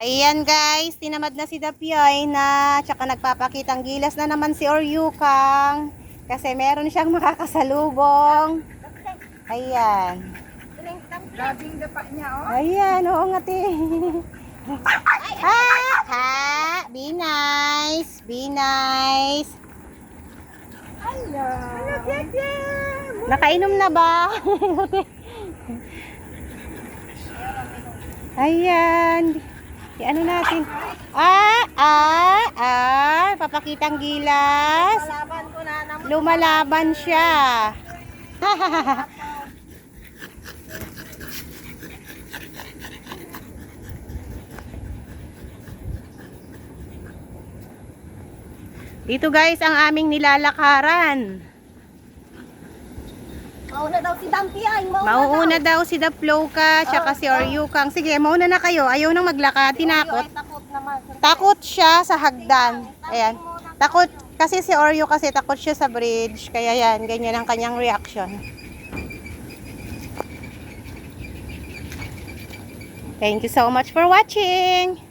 Ayan guys, tinamad na si Dapyoy na tsaka nagpapakitang gilas na naman si Oryukang kasi meron siyang makakasalubong. Ayan. Grabing dapa niya, oh. Ayan, oo nga te. ha, ha, be nice, be nice. Hello. Hello, Tete. Nakainom na ba? Ayan. I ano natin? Ah, ah, ah. Papakitang gilas. Laban ko na. Lumalaban siya. Dito guys ang aming nilalakaran. Mauna daw si Dumpy ay. Mauna, Mauuna daw si Daploka, tsaka si Oryukang. Sige, mauna na kayo. Ayaw nang maglakad, tinakot. Ay, takot naman. Takot siya sa hagdan. Ayan. Takot, kasi si Oreo kasi takot siya sa bridge. Kaya yan, ganyan ang kanyang reaction. Thank you so much for watching.